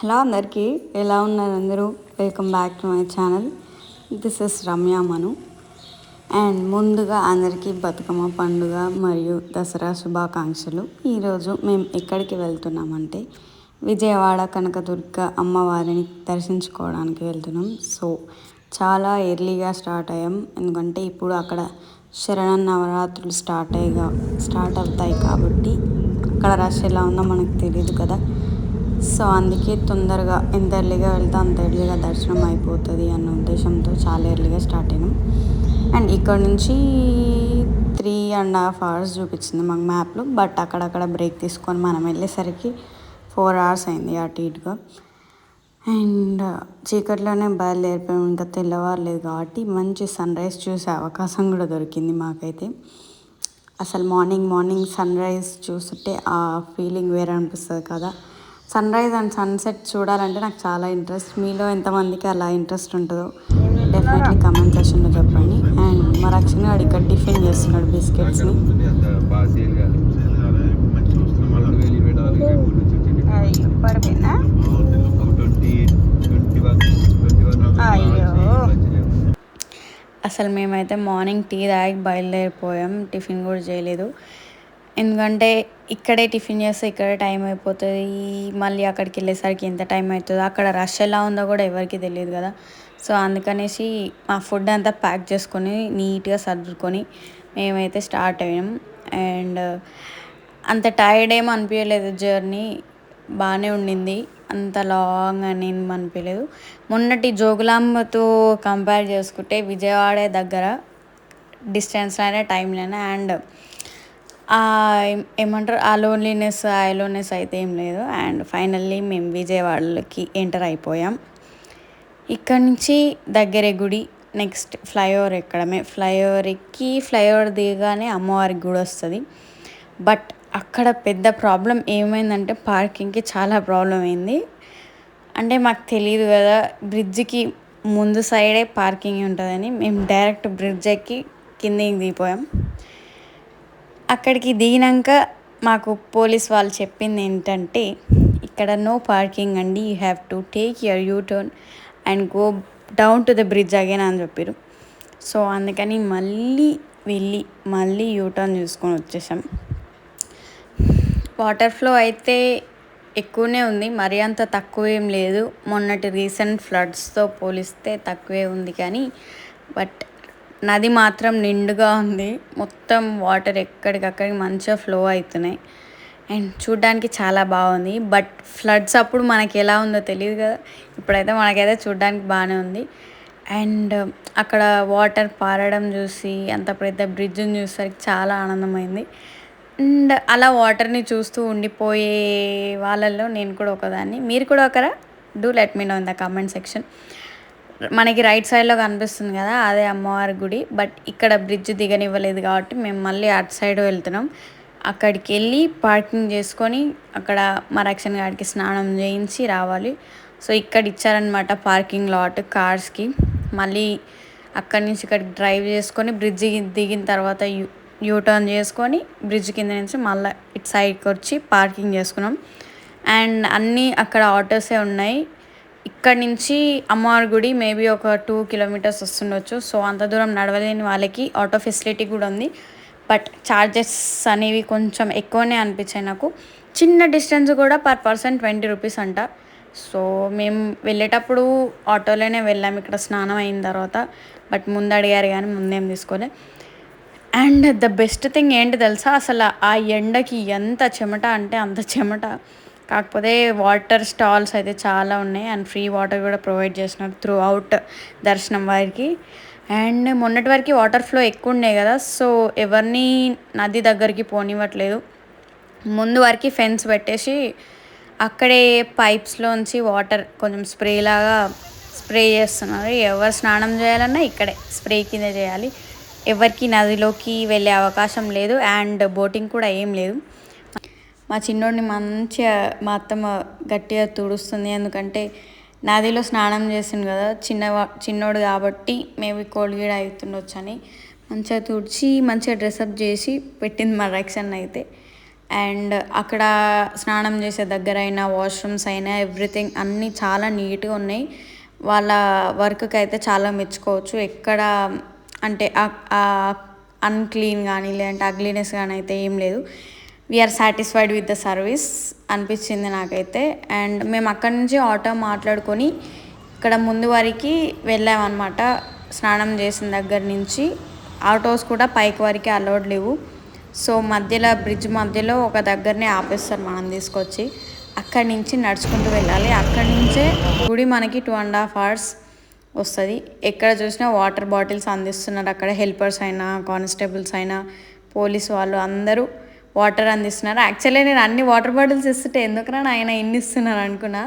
Hello అందరికీ ఎలా ఉన్నారు అందరూ? Welcome back to my channel this is Ramya Manu and ముందుగా అందరికీ బతుకమ్మ పండుగ మరియు దసరా శుభాకాంక్షలు. ఈరోజు మేము ఎక్కడికి వెళ్తున్నామంటే విజయవాడ కనకదుర్గ అమ్మవారిని దర్శించుకోవడానికి వెళ్తున్నాం. సో చాలా ఎర్లీగా స్టార్ట్ అయ్యాం. ఎందుకంటే ఇప్పుడు అక్కడ శరణ నవరాత్రులు స్టార్ట్ అయ్యగా స్టార్ట్ అవుతాయి కాబట్టి అక్కడ రష్ ఎలా ఉందో మనకు తెలియదు కదా. సో అందుకే తొందరగా ఎంత ఎర్లీగా వెళ్తే అంత ఎర్లీగా దర్శనం అయిపోతుంది అన్న ఉద్దేశంతో చాలా ఎర్లీగా స్టార్ట్ అయినాం. అండ్ ఇక్కడ నుంచి త్రీ అండ్ హాఫ్ అవర్స్ చూపించింది మాకు మ్యాప్లో బట్ అక్కడక్కడ బ్రేక్ తీసుకొని మనం వెళ్ళేసరికి ఫోర్ అవర్స్ అయింది అటు ఇటుగా. అండ్ చీకట్లోనే బయలుదేరిపోయాం ఇంకా తెల్లవారలేదు కాబట్టి మంచి సన్ రైజ్ చూసే అవకాశం కూడా దొరికింది మాకైతే. అసలు మార్నింగ్ మార్నింగ్ సన్ రైజ్ చూస్తుంటే ఆ ఫీలింగ్ వేరే అనిపిస్తుంది కదా. సన్ రైజ్ అండ్ సన్సెట్ చూడాలంటే నాకు చాలా ఇంట్రెస్ట్. మీలో ఎంతమందికి అలా ఇంట్రెస్ట్ ఉంటుందో డెఫినెట్లీ కమెంట్ సెక్షన్లో చెప్పండి. అండ్ మా రక్షణ వాడు ఇక్కడ టిఫిన్ చేస్తున్నాడు బిస్కెట్స్ని పడిపోయిందా. అసలు మేమైతే మార్నింగ్ టీ తాగి బయలుదేరిపోయాం. టిఫిన్ కూడా చేయలేదు. ఎందుకంటే ఇక్కడే టిఫిన్ చేస్తే ఇక్కడే టైం అయిపోతుంది. మళ్ళీ అక్కడికి వెళ్ళేసరికి ఎంత టైం అవుతుందో అక్కడ రష్ ఎలా ఉందో కూడా ఎవరికి తెలియదు కదా. సో అందుకనేసి మా ఫుడ్ అంతా ప్యాక్ చేసుకొని నీట్గా సర్దుకొని మేమైతే స్టార్ట్ అయ్యాం. అండ్ అంత టైర్డ్ ఏం అనిపించలేదు జర్నీ. బాగానే ఉండింది. అంత లాంగ్ అని ఏం అనిపించలేదు మొన్నటి జోగులాంబతో కంపేర్ చేసుకుంటే విజయవాడ దగ్గర డిస్టెన్స్లోనే టైంలోనే అండ్ ఏమంటారు? ఆ లోన్లీనెస్ ఆ ఎలోనెస్ అయితే ఏం లేదు. అండ్ ఫైనల్లీ మేము విజయవాడలోకి ఎంటర్ అయిపోయాం. ఇక్కడ నుంచి దగ్గరే గుడి నెక్స్ట్ ఫ్లైఓవర్ ఎక్కడమే. ఫ్లైఓవర్ ఎక్కి ఫ్లైఓవర్ దిగగానే అమ్మవారికి గుడి వస్తుంది. బట్ అక్కడ పెద్ద ప్రాబ్లం ఏమైందంటే పార్కింగ్కి చాలా ప్రాబ్లం అయింది. అంటే మాకు తెలియదు కదా బ్రిడ్జ్కి ముందు సైడే పార్కింగ్ ఉంటుందని. మేము డైరెక్ట్ బ్రిడ్జ్ ఎక్కి కిందకి దిగిపోయాం. అక్కడికి దిగినాక మాకు పోలీస్ వాళ్ళు చెప్పింది ఏంటంటే ఇక్కడ నో పార్కింగ్ అండి you have to take your U turn and go down to the bridge again అని చెప్పారు సో అందుకని మళ్ళీ వెళ్ళి మళ్ళీ యూ టర్న్ చూసుకొని వచ్చేసాం. వాటర్ ఫ్లో అయితే ఎక్కువనే ఉంది మరి అంత తక్కువ ఏం లేదు. మొన్నటి రీసెంట్ ఫ్లడ్స్తో పోలిస్తే తక్కువే ఉంది కానీ బట్ నది మాత్రం నిండుగా ఉంది. మొత్తం వాటర్ ఎక్కడికక్కడికి మంచిగా ఫ్లో అవుతున్నాయి. అండ్ చూడ్డానికి చాలా బాగుంది. బట్ ఫ్లడ్స్ అప్పుడు మనకి ఎలా ఉందో తెలియదు కదా. ఇప్పుడైతే మనకైతే చూడ్డానికి బాగానే ఉంది. అండ్ అక్కడ వాటర్ పారడం చూసి అంత పెద్ద బ్రిడ్జ్ని చూసేసరికి చాలా ఆనందమైంది. అండ్ అలా వాటర్ని చూస్తూ ఉండిపోయే వాళ్ళల్లో నేను కూడా ఒకదాన్ని. మీరు కూడా ఒకరా? Do let me know in the comment section మనకి రైట్ సైడ్లో కనిపిస్తుంది కదా అదే అమ్మవారి గుడి. బట్ ఇక్కడ బ్రిడ్జ్ దిగనివ్వలేదు కాబట్టి మేము మళ్ళీ అటు సైడ్ వెళ్తున్నాం. అక్కడికి వెళ్ళి పార్కింగ్ చేసుకొని అక్కడ మా రక్షణ గారికి స్నానం చేయించి రావాలి. సో ఇక్కడ ఇచ్చారనమాట పార్కింగ్ లాట్ కార్స్కి మళ్ళీ అక్కడి నుంచి ఇక్కడికి డ్రైవ్ చేసుకొని బ్రిడ్జ్ దిగిన తర్వాత యూ యూటర్న్ చేసుకొని బ్రిడ్జ్ కింద నుంచి మళ్ళీ ఇటు సైడ్కి వచ్చి పార్కింగ్ చేసుకున్నాం. అండ్ అన్నీ అక్కడ ఆటోసే ఉన్నాయి. ఇక్కడ నుంచి అమ్మవారి గుడి మేబీ ఒక టూ కిలోమీటర్స్ వస్తుండొచ్చు. సో అంత దూరం నడవలేని వాళ్ళకి ఆటో ఫెసిలిటీ కూడా ఉంది. బట్ ఛార్జెస్ అనేవి కొంచెం ఎక్కువనే అనిపించాయి నాకు. చిన్న డిస్టెన్స్ కూడా పర్ పర్సన్ ట్వంటీ రూపీస్ అంట. సో మేము వెళ్ళేటప్పుడు ఆటోలోనే వెళ్ళాము ఇక్కడ స్నానం అయిన తర్వాత. బట్ ముందు అడిగారు కానీ ముందేం తీసుకోలే. అండ్ ద బెస్ట్ థింగ్ ఏంటి తెలుసా? అసలు ఆ ఎండకి ఎంత చెమట అంటే అంత చెమట. కాకపోతే వాటర్ స్టాల్స్ అయితే చాలా ఉన్నాయి అండ్ ఫ్రీ వాటర్ కూడా ప్రొవైడ్ చేస్తున్నారు త్రూ అవుట్ దర్శనం వారికి. అండ్ మొన్నటి వరకు వాటర్ ఫ్లో ఎక్కువ ఉండే కదా సో ఎవరిని నది దగ్గరికి పోనివ్వట్లేదు. ముందు వరకు ఫెన్స్ పెట్టేసి అక్కడే పైప్స్లోంచి వాటర్ కొంచెం స్ప్రే లాగా స్ప్రే చేస్తున్నారు. ఎవరు స్నానం చేయాలన్నా ఇక్కడే స్ప్రే కింద చేయాలి. ఎవరికి నదిలోకి వెళ్ళే అవకాశం లేదు అండ్ బోటింగ్ కూడా ఏం లేదు. మా చిన్నోడిని మంచిగా మా అత్తమ్మ గట్టిగా తుడుస్తుంది. ఎందుకంటే నదిలో స్నానం చేసిండు కదా చిన్న చిన్నోడు కాబట్టి మేబీ కోల్గేట్ అవుతుండొచ్చు అని మంచిగా తుడిచి మంచిగా డ్రెస్అప్ చేసి పెట్టింది మా రక్షణ అయితే. అండ్ అక్కడ స్నానం చేసే దగ్గర అయినా వాష్రూమ్స్ అయినా ఎవ్రీథింగ్ అన్నీ చాలా నీట్గా ఉన్నాయి. వాళ్ళ వర్క్కి అయితే చాలా మెచ్చుకోవచ్చు. ఎక్కడ అంటే అన్క్లీన్ కానీ లేదంటే అగ్లీనెస్ కానీ అయితే ఏం లేదు. We're satisfied with the service అనిపించింది నాకైతే. అండ్ మేము అక్కడి నుంచి ఆటో మాట్లాడుకొని ఇక్కడ ముందు వరకు వెళ్ళామన్నమాట. స్నానం చేసిన దగ్గర నుంచి. ఆటోస్ కూడా పైకి వరకు అలౌడ్ లేవు. సో మధ్యలో బ్రిడ్జ్ మధ్యలో ఒక దగ్గరనే ఆపేస్తారు మనం తీసుకొచ్చి. అక్కడి నుంచి నడుచుకుంటూ వెళ్ళాలి. అక్కడి నుంచే గుడి మనకి టూ అండ్ హాఫ్ అవర్స్ వస్తుంది. ఎక్కడ చూసినా వాటర్ బాటిల్స్ అందిస్తున్నారు. అక్కడ హెల్పర్స్ అయినా కానిస్టేబుల్స్ అయినా పోలీస్ వాళ్ళు అందరూ వాటర్ అందిస్తున్నారు. యాక్చువల్లీ నేను అన్ని వాటర్ బాటిల్స్ ఇస్తుంటే ఎందుకురా ఆయన ఎన్ని ఇస్తున్నారు అనుకున్నా.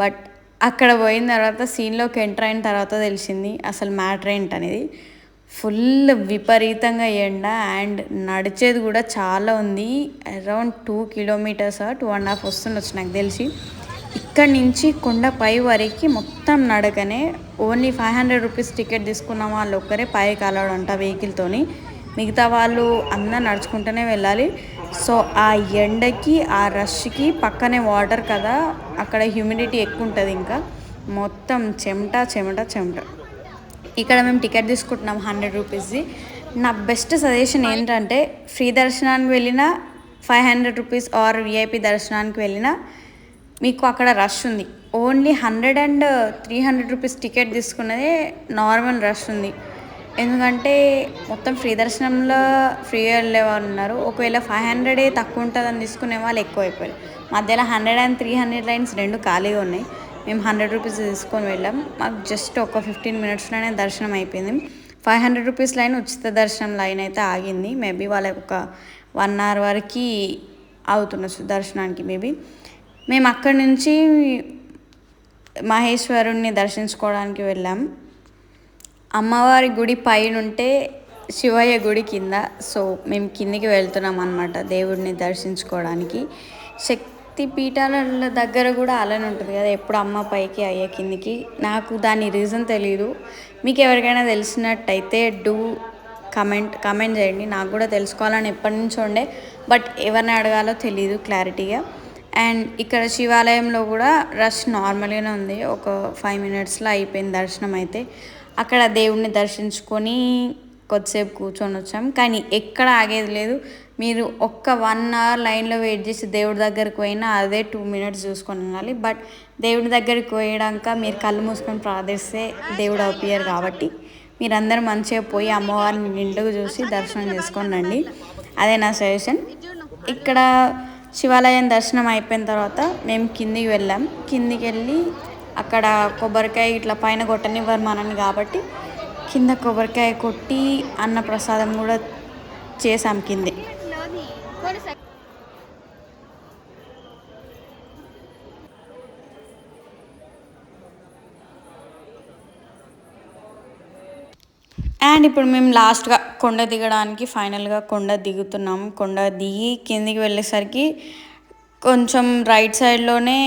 బట్ అక్కడ పోయిన తర్వాత సీన్లోకి ఎంటర్ అయిన తర్వాత తెలిసింది అసలు మ్యాటర్ ఏంటనేది. ఫుల్ విపరీతంగా ఎండ అండ్ నడిచేది కూడా చాలా ఉంది. Around two kilometres two and half వస్తుండొచ్చు నాకు తెలిసి. ఇక్కడ నుంచి కొండపై వరకు మొత్తం నడకనే only five hundred rupees ticket తీసుకున్న వాళ్ళు ఒక్కరే పైకి అలవడంట వెహికల్తోని మిగతా వాళ్ళు అన్న నడుచుకుంటూనే వెళ్ళాలి. సో ఆ ఎండకి ఆ రష్కి పక్కనే వాటర్ కదా అక్కడ హ్యూమిడిటీ ఎక్కువ ఉంటుంది ఇంకా. మొత్తం చెమట చెమట చెమట. ఇక్కడ మేము టికెట్ తీసుకుంటున్నాం హండ్రెడ్ రూపీస్ది. నా బెస్ట్ సజెషన్ ఏంటంటే ఫ్రీ దర్శనానికి వెళ్ళినా five hundred rupees or VIP దర్శనానికి వెళ్ళినా మీకు అక్కడ రష్ ఉంది. Only hundred and three hundred rupees ticket తీసుకున్నదే normal rush ఉంది. ఎందుకంటే మొత్తం ఫ్రీ దర్శనంలో ఫ్రీ వెళ్ళే వాళ్ళు ఉన్నారు. ఒకవేళ ఫైవ్ హండ్రెడే తక్కువ ఉంటుందని తీసుకునే వాళ్ళు ఎక్కువ అయిపోయారు. మధ్యలో hundred and three hundred lines రెండు ఖాళీగా ఉన్నాయి. మేము హండ్రెడ్ రూపీస్ తీసుకొని వెళ్ళాం. మాకు జస్ట్ ఒక ఫిఫ్టీన్ మినిట్స్లోనే దర్శనం అయిపోయింది. ఫైవ్ హండ్రెడ్ రూపీస్ లైన్ ఉచిత దర్శనం లైన్ అయితే ఆగింది. మేబీ వాళ్ళకి ఒక వన్ అవర్ వరకు అవుతున్న దర్శనానికి మేబీ మేము అక్కడి నుంచి మహేశ్వరుణ్ణి దర్శించుకోవడానికి వెళ్ళాం. అమ్మవారి గుడి పైన ఉంటే శివయ్య గుడి కింద సో మేము కిందికి వెళ్తున్నాం అనమాట దేవుడిని దర్శించుకోవడానికి. శక్తి పీఠాల దగ్గర కూడా అలానే ఉంటుంది కదా ఎప్పుడు అమ్మ పైకి అయ్యే కిందికి. నాకు దాని రీజన్ తెలియదు మీకు ఎవరికైనా తెలిసినట్టయితే డూ కమెంట్ కమెంట్ చేయండి. నాకు కూడా తెలుసుకోవాలని ఎప్పటి నుంచో ఉండే బట్ ఎవరిని అడగాలో తెలియదు క్లారిటీగా. అండ్ ఇక్కడ శివాలయంలో కూడా రష్ నార్మల్గానే ఉంది. ఒక ఫైవ్ మినిట్స్లో అయిపోయింది దర్శనం అయితే. అక్కడ దేవుణ్ణి దర్శించుకొని కొద్దిసేపు కూర్చొని వచ్చాం. కానీ ఎక్కడ ఆగేది లేదు. మీరు ఒక్క వన్ అవర్ లైన్లో వెయిట్ చేసి దేవుడి దగ్గరికి పోయినా అదే టూ మినిట్స్ చూసుకొని ఉండాలి. బట్ దేవుడి దగ్గరికి పోయాక మీరు కళ్ళు మూసుకొని ప్రార్థిస్తే దేవుడు అవుపియరు కాబట్టి మీరందరూ మంచిగా పోయి అమ్మవారిని నిండుగా చూసి దర్శనం చేసుకొని రండి. అదే నా సజెషన్. ఇక్కడ శివాలయం దర్శనం అయిపోయిన తర్వాత మేము కిందికి వెళ్ళాం. కిందికి వెళ్ళి అక్కడ కొబ్బరికాయ ఇట్లా పైన కొట్టనివ్వరు మనని కాబట్టి కింద కొబ్బరికాయ కొట్టి అన్న ప్రసాదం కూడా చేసాం కిందే. అండ్ ఇప్పుడు మేము లాస్ట్గా కొండ దిగడానికి ఫైనల్గా కొండ దిగుతున్నాం. కొండ దిగి కిందికి వెళ్ళేసరికి కొంచెం రైట్ సైడ్లోనే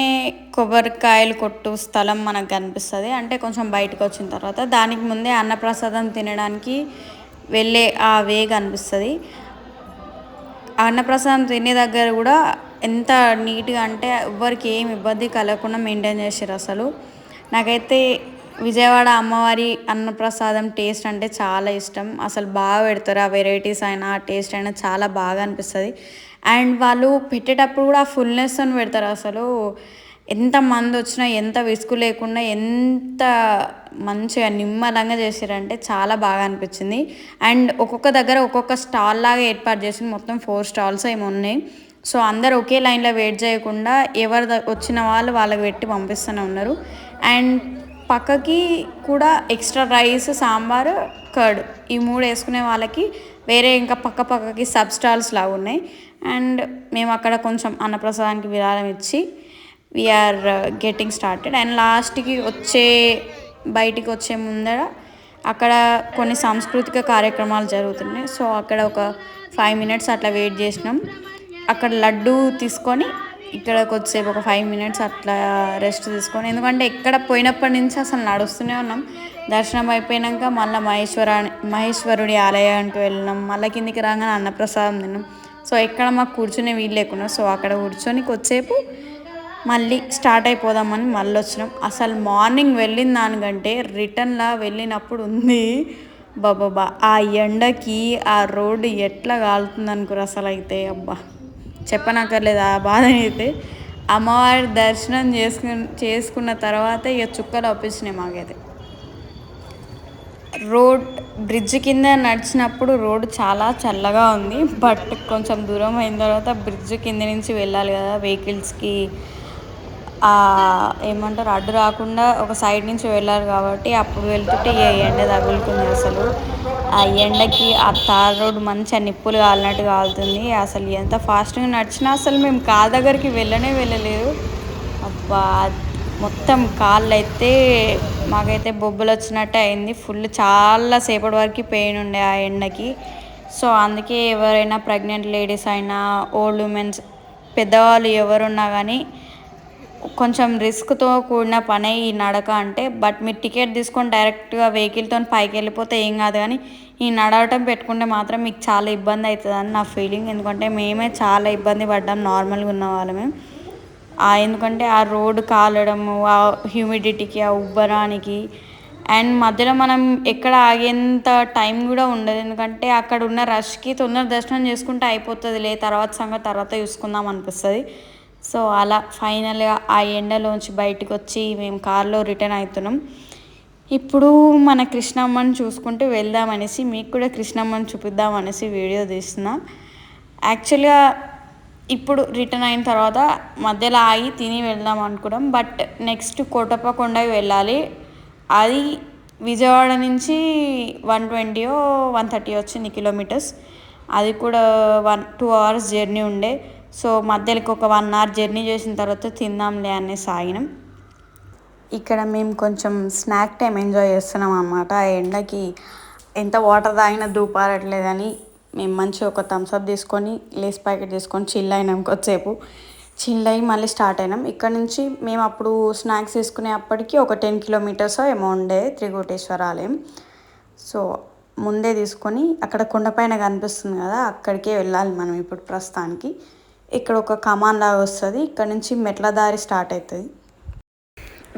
కొబ్బరికాయలు కొట్టు స్థలం మనకు కనిపిస్తుంది. అంటే కొంచెం బయటకు వచ్చిన తర్వాత దానికి ముందే అన్నప్రసాదం తినడానికి వెళ్ళే ఆ వే కనిపిస్తుంది. అన్నప్రసాదం తినే దగ్గర కూడా ఎంత నీట్గా అంటే ఎవ్వరికి ఏం ఇబ్బంది కలగకుండా మెయింటైన్ చేశారు అసలు. నాకైతే విజయవాడ అమ్మవారి అన్నప్రసాదం టేస్ట్ అంటే చాలా ఇష్టం. అసలు బాగా పెడతారు ఆ వెరైటీస్ అయినా ఆ టేస్ట్ అయినా చాలా బాగా అనిపిస్తుంది. అండ్ వాళ్ళు పెట్టేటప్పుడు కూడా ఆ ఫుల్నెస్తో పెడతారు అసలు. ఎంత మంది వచ్చినా ఎంత విసుగు లేకుండా ఎంత మంచిగా నిమ్మలంగా చేసారంటే చాలా బాగా అనిపించింది. అండ్ ఒక్కొక్క దగ్గర ఒక్కొక్క స్టాల్ లాగా ఏర్పాటు చేసి మొత్తం ఫోర్ స్టాల్స్ ఏమి ఉన్నాయి. సో అందరు ఒకే లైన్లో వెయిట్ చేయకుండా ఎవరు వచ్చిన వాళ్ళు వాళ్ళకి పెట్టి పంపిస్తూనే ఉన్నారు. అండ్ పక్కకి కూడా ఎక్స్ట్రా రైస్ సాంబార్ కర్డ్ ఈ మూడు వేసుకునే వాళ్ళకి వేరే ఇంకా పక్క పక్కకి సబ్ స్టాల్స్ లాగా ఉన్నాయి. అండ్ మేము అక్కడ కొంచెం అన్నప్రసాదానికి విరాళం ఇచ్చి వీఆర్ గెటింగ్ స్టార్టెడ్ అండ్ లాస్ట్కి వచ్చే బయటికి వచ్చే ముందర అక్కడ కొన్ని సాంస్కృతిక కార్యక్రమాలు జరుగుతున్నాయి. సో అక్కడ ఒక ఫైవ్ మినిట్స్ అట్లా వెయిట్ చేసినాం. అక్కడ లడ్డు తీసుకొని ఇక్కడ కొద్దిసేపు ఒక ఫైవ్ మినిట్స్ అట్లా రెస్ట్ తీసుకొని ఎందుకంటే ఎక్కడ పోయినప్పటి నుంచి అసలు నడుస్తూనే ఉన్నాం. దర్శనం అయిపోయాక మళ్ళీ మహేశ్వర మహేశ్వరుడి ఆలయానికి వెళ్ళినాం. మళ్ళీ కిందికి రాగానే అన్నప్రసాదం తిన్నాం. సో ఎక్కడ మాకు కూర్చునే వీలు లేకుండా సో అక్కడ కూర్చొని కొద్దిసేపు మళ్ళీ స్టార్ట్ అయిపోదామని మళ్ళీ వచ్చినాం. అసలు మార్నింగ్ వెళ్ళిన దానికంటే రిటర్న్లా వెళ్ళినప్పుడు ఉంది. బాబా ఆ ఎండకి ఆ రోడ్డు ఎట్లా కాలుతుంది అనుకోరు అసలు అయితే అబ్బా. చెప్పనక్కర్లేదు ఆ బాధ అయితే అమ్మవారి దర్శనం చేసుకు చేసుకున్న తర్వాత ఇక చుక్కలు అప్పించినాయి మాకైతే. రోడ్ బ్రిడ్జ్ కింద నడిచినప్పుడు రోడ్ చాలా చల్లగా ఉంది. బట్ కొంచెం దూరం అయిన తర్వాత బ్రిడ్జ్ కింద నుంచి వెళ్ళాలి కదా వెహికల్స్కి. ఏమంటారు అడ్డు రాకుండా ఒక సైడ్ నుంచి వెళ్ళారు కాబట్టి అప్పుడు వెళ్తుంటే ఏ ఎండ తగులుతుంది అసలు. ఆ ఎండకి ఆ తార్ రోడ్ మంచిగా నిప్పులు కాలినట్టు కాలుతుంది. అసలు ఎంత ఫాస్ట్గా నడిచినా అసలు మేము కాళ్ళ దగ్గరికి వెళ్ళనే వెళ్ళలేదు. అబ్బా మొత్తం కాళ్ళు అయితే మాకైతే బొబ్బులు వచ్చినట్టు అయింది. ఫుల్ చాలా సేపటి వరకు పెయిన్ ఉండే ఆ ఎండకి. సో అందుకే ఎవరైనా ప్రెగ్నెంట్ లేడీస్ అయినా ఓల్డ్ ఉమెన్స్ పెద్దవాళ్ళు ఎవరున్నా కానీ కొంచెం రిస్క్తో కూడిన పనే ఈ నడక అంటే. బట్ మీరు టికెట్ తీసుకొని డైరెక్ట్గా వెహికల్తో పైకి వెళ్ళిపోతే ఏం కాదు కానీ ఈ నడవటం పెట్టుకుంటే మాత్రం మీకు చాలా ఇబ్బంది అవుతుందని నా ఫీలింగ్. ఎందుకంటే మేమే చాలా ఇబ్బంది పడ్డాం నార్మల్గా ఉన్న వాళ్ళమే. ఎందుకంటే ఆ రోడ్డు కాలడము ఆ హ్యూమిడిటీకి ఆ ఉబ్బరానికి అండ్ మధ్యలో మనం ఎక్కడ ఆగేంత టైం కూడా ఉండదు. ఎందుకంటే అక్కడ ఉన్న రష్కి తొందర దర్శనం చేసుకుంటే అయిపోతుంది లే తర్వాత సంగతి తర్వాత చూసుకుందాం అనిపిస్తుంది. సో అలా ఫైనల్గా ఆ ఎండలోంచి బయటకు వచ్చి మేము కార్లో రిటర్న్ అవుతున్నాం. ఇప్పుడు మన కృష్ణమ్మని చూసుకుంటూ వెళ్దామనేసి మీకు కూడా కృష్ణమ్మని చూపిద్దామనేసి వీడియో తీస్తున్నాం. యాక్చువల్గా ఇప్పుడు రిటర్న్ అయిన తర్వాత మధ్యలో ఆగి తిని వెళ్దాం అనుకున్నాం. బట్ నెక్స్ట్ కోటప్పకొండకి వెళ్ళాలి. అది విజయవాడ నుంచి వన్ ట్వంటీయో వన్ థర్టీ వచ్చింది కిలోమీటర్స్. అది కూడా వన్ టూ అవర్స్ జర్నీ ఉండే. సో మధ్యలోకి ఒక వన్ అవర్ జర్నీ చేసిన తర్వాత తిందాంలే అనేసి సాగినాం ఇక్కడ మేము కొంచెం స్నాక్ టైం ఎంజాయ్ చేస్తున్నాం అన్నమాట. ఆ ఎండకి ఎంత వాటర్ తాగినా దూపారట్లేదని మేము మంచిగా ఒక థమ్స్అప్ తీసుకొని లేస్ ప్యాకెట్ తీసుకొని చిల్ అయినాం కొద్దిసేపు. చిల్ అయ్యి మళ్ళీ స్టార్ట్ అయినాం. ఇక్కడ నుంచి మేము అప్పుడు స్నాక్స్ తీసుకునే అప్పటికి ఒక టెన్ కిలోమీటర్స్ ఏమో ఉండే త్రికోటేశ్వర ఆలయం. సో ముందే తీసుకొని అక్కడ కొండపైన కనిపిస్తుంది కదా అక్కడికే వెళ్ళాలి మనం ఇప్పుడు ప్రస్తుతానికి. ఇక్కడ ఒక కమాన్ లాగా వస్తుంది. ఇక్కడ నుంచి మెట్ల దారి స్టార్ట్ అవుతుంది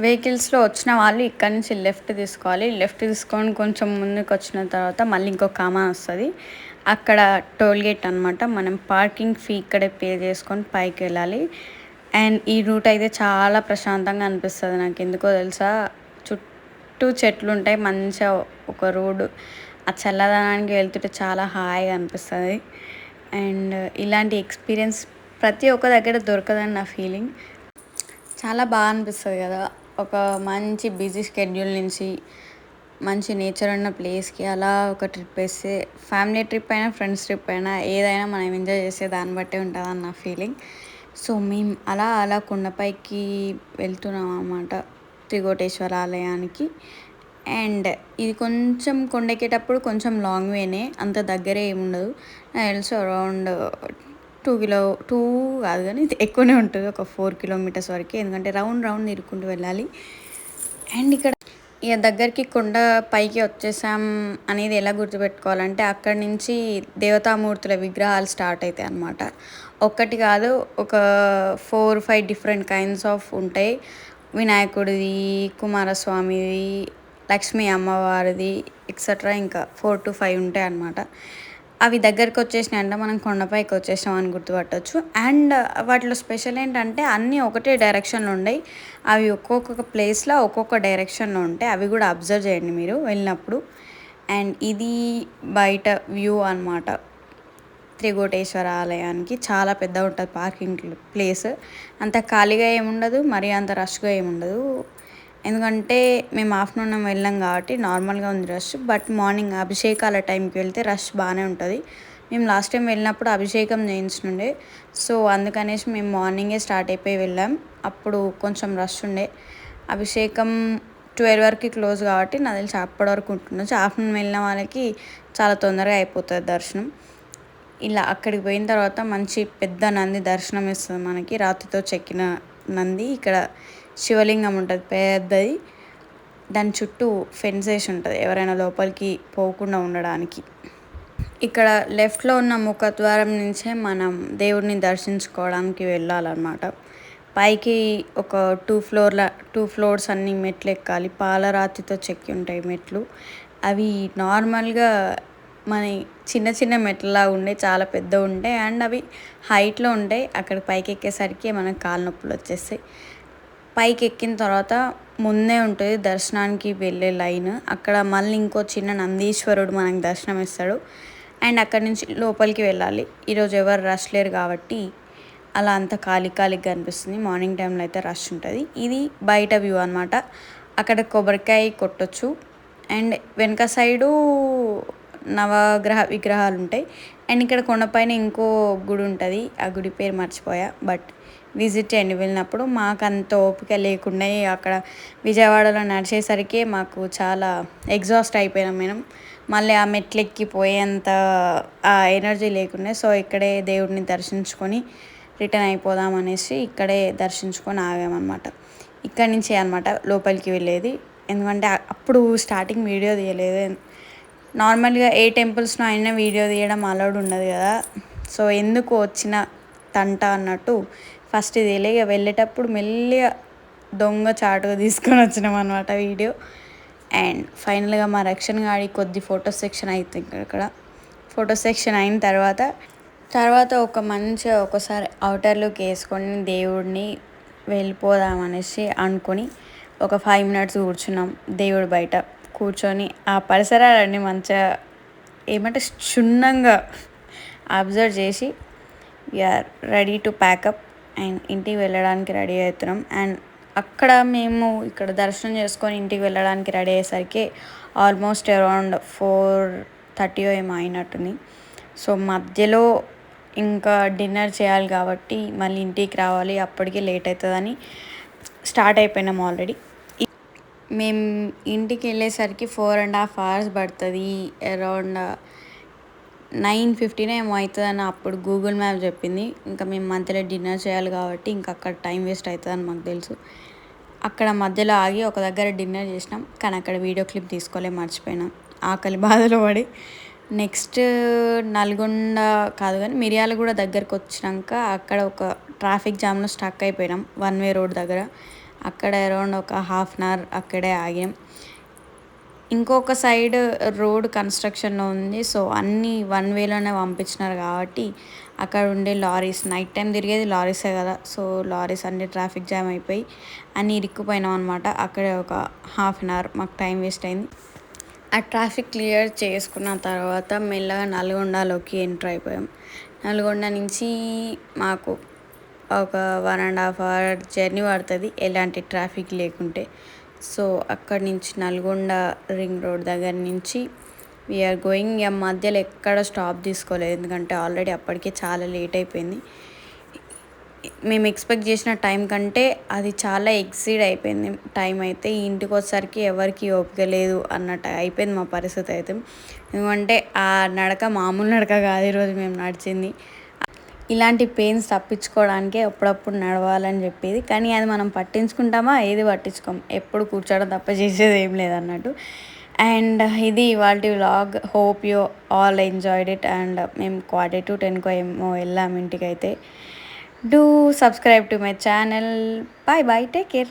వెహికల్స్లో వచ్చిన వాళ్ళు ఇక్కడ నుంచి లెఫ్ట్ తీసుకోవాలి. లెఫ్ట్ తీసుకొని కొంచెం ముందుకు వచ్చిన తర్వాత మళ్ళీ ఇంకో కమాన్ వస్తుంది. అక్కడ టోల్ గేట్ అనమాట మనం పార్కింగ్ ఫీ ఇక్కడే పే చేసుకొని పైకి వెళ్ళాలి. అండ్ ఈ రూట్ అయితే చాలా ప్రశాంతంగా అనిపిస్తుంది నాకు. ఎందుకో తెలుసా? చుట్టూ చెట్లు ఉంటాయి. మంచిగా ఒక రోడ్డు ఆ చల్లదనానికి వెళ్తుంటే చాలా హాయిగా అనిపిస్తుంది. అండ్ ఇలాంటి ఎక్స్పీరియన్స్ ప్రతి ఒక్క దగ్గర దొరకదని నా ఫీలింగ్. చాలా బాగా అనిపిస్తుంది కదా ఒక మంచి బిజీ షెడ్యూల్ నుంచి మంచి నేచర్ ఉన్న ప్లేస్కి అలా ఒక ట్రిప్ వేస్తే ఫ్యామిలీ ట్రిప్ అయినా ఫ్రెండ్స్ ట్రిప్ అయినా ఏదైనా మనం ఎంజాయ్ చేసే దాన్ని బట్టే ఉంటుందని నా ఫీలింగ్. సో మేము అలా అలా కొండపైకి వెళ్తున్నాం అన్నమాట త్రికోటేశ్వర ఆలయానికి. అండ్ ఇది కొంచెం కొండెక్కేటప్పుడు కొంచెం లాంగ్ వేనే అంత దగ్గరే ఏముండదు. నాకు తెలుసు అరౌండ్ టూ కిలో టూ కాదు కానీ ఇది ఎక్కువనే ఉంటుంది ఒక ఫోర్ కిలోమీటర్స్ వరకు. ఎందుకంటే రౌండ్ రౌండ్ ఇరుక్కుంటూ వెళ్ళాలి. అండ్ ఇక్కడ ఇక దగ్గరికి కొండ పైకి వచ్చేసాం అనేది ఎలా గుర్తుపెట్టుకోవాలంటే అక్కడి నుంచి దేవతామూర్తుల విగ్రహాలు స్టార్ట్ అవుతాయి అన్నమాట. ఒక్కటి కాదు ఒక four five different kinds of ఉంటాయి. వినాయకుడిది కుమారస్వామిది లక్ష్మీ అమ్మవారిది ఎక్సెట్రా ఇంకా ఫోర్ టు ఫైవ్ ఉంటాయి అన్నమాట. అవి దగ్గరికి వచ్చేసినాయి అంటే మనం కొండపైకి వచ్చేసాం అని గుర్తుపట్టవచ్చు అండ్ వాటిలో స్పెషల్ ఏంటంటే అన్నీ ఒకటే డైరెక్షన్లో ఉండయి. అవి ఒక్కొక్క ప్లేస్లో ఒక్కొక్క డైరెక్షన్లో ఉంటాయి అవి కూడా అబ్జర్వ్ చేయండి మీరు వెళ్ళినప్పుడు. అండ్ ఇది బయట వ్యూ అనమాట త్రికోటేశ్వర ఆలయానికి చాలా పెద్ద ఉంటుంది పార్కింగ్ ప్లేస్. అంత ఖాళీగా ఏముండదు మరీ అంత రష్గా ఏముండదు. ఎందుకంటే మేము ఆఫ్టర్నూన్ వెళ్ళాం కాబట్టి నార్మల్గా ఉంది రష్ బట్ మార్నింగ్ అభిషేకాల టైంకి వెళ్తే రష్ బాగానే ఉంటుంది. మేము లాస్ట్ టైం వెళ్ళినప్పుడు అభిషేకం చేయించుండే సో అందుకనేసి మేము మార్నింగే స్టార్ట్ అయిపోయి వెళ్ళాం. అప్పుడు కొంచెం రష్ ఉండే. అభిషేకం ట్వెల్వ్ వరకు క్లోజ్ కాబట్టి నాకు తెలిసి అప్పటి వరకు ఉంటుండొచ్చు ఆఫ్టర్నూన్ వెళ్ళిన వాళ్ళకి చాలా తొందరగా అయిపోతుంది దర్శనం. ఇలా అక్కడికి పోయిన తర్వాత మంచి పెద్ద నంది దర్శనం ఇస్తుంది మనకి రాత్రితో చెక్కిన నంది ఇక్కడ శివలింగం ఉంటుంది పెద్దది. దాని చుట్టూ ఫెన్స్ వేసి ఉంటుంది ఎవరైనా లోపలికి పోకుండా ఉండడానికి. ఇక్కడ లెఫ్ట్లో ఉన్న ముఖద్వారం నుంచే మనం దేవుడిని దర్శించుకోవడానికి వెళ్ళాలన్నమాట. పైకి ఒక టూ ఫ్లోర్ల టూ ఫ్లోర్స్ అన్ని మెట్లు ఎక్కాలి. పాలరాతితో చెక్కి ఉంటాయి మెట్లు. అవి నార్మల్గా మన చిన్న చిన్న మెట్లలా ఉండే చాలా పెద్ద ఉంటాయి. అండ్ అవి హైట్లో ఉంటాయి. అక్కడ పైకి ఎక్కేసరికి మనకు కాళ్ళ నొప్పులు వచ్చేస్తాయి. పైకి ఎక్కిన తర్వాత ముందే ఉంటుంది దర్శనానికి వెళ్ళే లైన్. అక్కడ మళ్ళీ ఇంకో చిన్న నందీశ్వరుడు మనకు దర్శనం ఇస్తాడు. అండ్ అక్కడి నుంచి లోపలికి వెళ్ళాలి. ఈరోజు ఎవరు రష్ లేరు కాబట్టి అలా అంత ఖాళీ ఖాళీగా అనిపిస్తుంది మార్నింగ్ టైంలో అయితే రష్ ఉంటుంది. ఇది బయట వ్యూ అనమాట అక్కడ కొబ్బరికాయ కొట్టచ్చు. అండ్ వెనక సైడు నవగ్రహ విగ్రహాలు ఉంటాయి అండ్ ఇక్కడ కొండపైన ఇంకో గుడి ఉంటుంది. ఆ గుడి పేరు మర్చిపోయా. బట్ విజిట్ చేయండి. వెళ్ళినప్పుడు మాకు అంత ఓపిక లేకుండా అక్కడ విజయవాడలో నడిచేసరికి మాకు చాలా ఎగ్జాస్ట్ అయిపోయినాం మేము మళ్ళీ ఆ మెట్లు ఎక్కిపోయేంత ఆ ఎనర్జీ లేకుండా. సో ఇక్కడే దేవుడిని దర్శించుకొని రిటర్న్ అయిపోదాం అనేసి ఇక్కడే దర్శించుకొని ఆగామన్నమాట. ఇక్కడి నుంచి అనమాట లోపలికి వెళ్ళేది. ఎందుకంటే అప్పుడు స్టార్టింగ్ వీడియో తీయలేదు. నార్మల్గా ఏ టెంపుల్స్లో అయినా వీడియో తీయడం అలౌడ్ ఉండదు కదా. సో ఎందుకు వచ్చిన తంట అన్నట్టు ఫస్ట్ ఇది ఇక వెళ్ళేటప్పుడు మెల్లిగా దొంగ చాటుగా తీసుకొని వచ్చినాం అనమాట వీడియో. అండ్ ఫైనల్గా మా రక్షణ గాడి కొద్ది ఫోటో సెక్షన్ అవుతుంది ఇక్కడ ఫోటో సెక్షన్ అయిన తర్వాత తర్వాత ఒక మంచిగా ఒకసారి అవుటర్ లుక్ వేసుకొని దేవుడిని వెళ్ళిపోదాం అనేసి అనుకొని ఒక ఫైవ్ మినిట్స్ కూర్చున్నాం దేవుడు బయట. కూర్చొని ఆ పరిసరాలన్నీ మంచిగా ఏమంటే క్షుణ్ణంగా అబ్జర్వ్ చేసి we're ready to pack up and ఇంటికి వెళ్ళడానికి రెడీ అవుతున్నాం. అండ్ అక్కడ మేము ఇక్కడ దర్శనం చేసుకొని ఇంటికి వెళ్ళడానికి రెడీ అయ్యేసరికి ఆల్మోస్ట్ అరౌండ్ ఫోర్ థర్టీ ఏమో అయినట్టుంది. సో మధ్యలో ఇంకా డిన్నర్ చేయాలి కాబట్టి మళ్ళీ ఇంటికి రావాలి. అప్పటికే లేట్ అవుతుందని స్టార్ట్ అయిపోయినాం ఆల్రెడీ మేము ఇంటికి వెళ్ళేసరికి ఫోర్ అండ్ హాఫ్ అవర్స్ పడుతుంది. అరౌండ్ నైన్ ఫిఫ్టీన్ ఏమో అవుతుందని అప్పుడు గూగుల్ మ్యాప్ చెప్పింది. ఇంకా మేము మధ్యలో డిన్నర్ చేయాలి కాబట్టి ఇంకా అక్కడ టైం వేస్ట్ అవుతుందని మాకు తెలుసు. అక్కడ మధ్యలో ఆగి ఒక దగ్గర డిన్నర్ చేసినాం. కానీ అక్కడ వీడియో క్లిప్ తీసుకోలే మర్చిపోయినాం. ఆకలి బాధలో పడి. నెక్స్ట్ నల్గొండ కాదు కానీ మిరియాలు కూడా దగ్గరకు వచ్చినాక అక్కడ ఒక ట్రాఫిక్ జామ్లో స్టక్ అయిపోయినాం. వన్ వే రోడ్ దగ్గర. అక్కడ అరౌండ్ ఒక హాఫ్ అన్ అవర్ అక్కడే ఆగాం. ఇంకొక సైడ్ రోడ్ కన్స్ట్రక్షన్లో ఉంది. సో అన్నీ వన్ వేలోనే పంపించినారు కాబట్టి అక్కడ ఉండే లారీస్ నైట్ టైం తిరిగేది లారీసే కదా. సో లారీస్ అన్ని ట్రాఫిక్ జామ్ అయిపోయి అన్నీ ఇరుక్కుపోయినాం అనమాట అక్కడే ఒక హాఫ్ అన్ అవర్ మాకు టైం వేస్ట్ అయింది. ఆ ట్రాఫిక్ క్లియర్ చేసుకున్న తర్వాత మెల్లగా నల్గొండలోకి ఎంటర్ అయిపోయాం. నల్గొండ నుంచి మాకు ఒక one and half hour journey పడుతుంది ఎలాంటి ట్రాఫిక్ లేకుంటే. సో అక్కడి నుంచి నల్గొండ రింగ్ రోడ్ దగ్గర నుంచి వీఆర్ గోయింగ్. ఇక మధ్యలో ఎక్కడ స్టాప్ తీసుకోలేదు ఎందుకంటే ఆల్రెడీ అప్పటికే చాలా లేట్ అయిపోయింది. మేము ఎక్స్పెక్ట్ చేసిన టైం కంటే అది చాలా ఎక్సీడ్ అయిపోయింది. టైం అయితే ఇంటికి వచ్చేసరికి ఎవరికి ఓపిక లేదు అన్నట్టు అయిపోయింది మా పరిస్థితి అయితే. ఎందుకంటే ఆ నడక మామూలు నడక కాదు ఈరోజు మేము నడిచింది. ఇలాంటి పెయిన్స్ తప్పించుకోవడానికే అప్పుడప్పుడు నడవాలని చెప్పేది. కానీ అది మనం పట్టించుకుంటామా? ఏది పట్టించుకోం. ఎప్పుడు కూర్చోవడం తప్ప చేసేది ఏం లేదన్నట్టు అండ్ ఇది ఇవాళ vlog. Hope you all enjoyed it. And మేము క్వార్టర్ టు టెన్కో ఏమో వెళ్ళాం ఇంటికైతే. Do subscribe to my channel. Bye bye take care.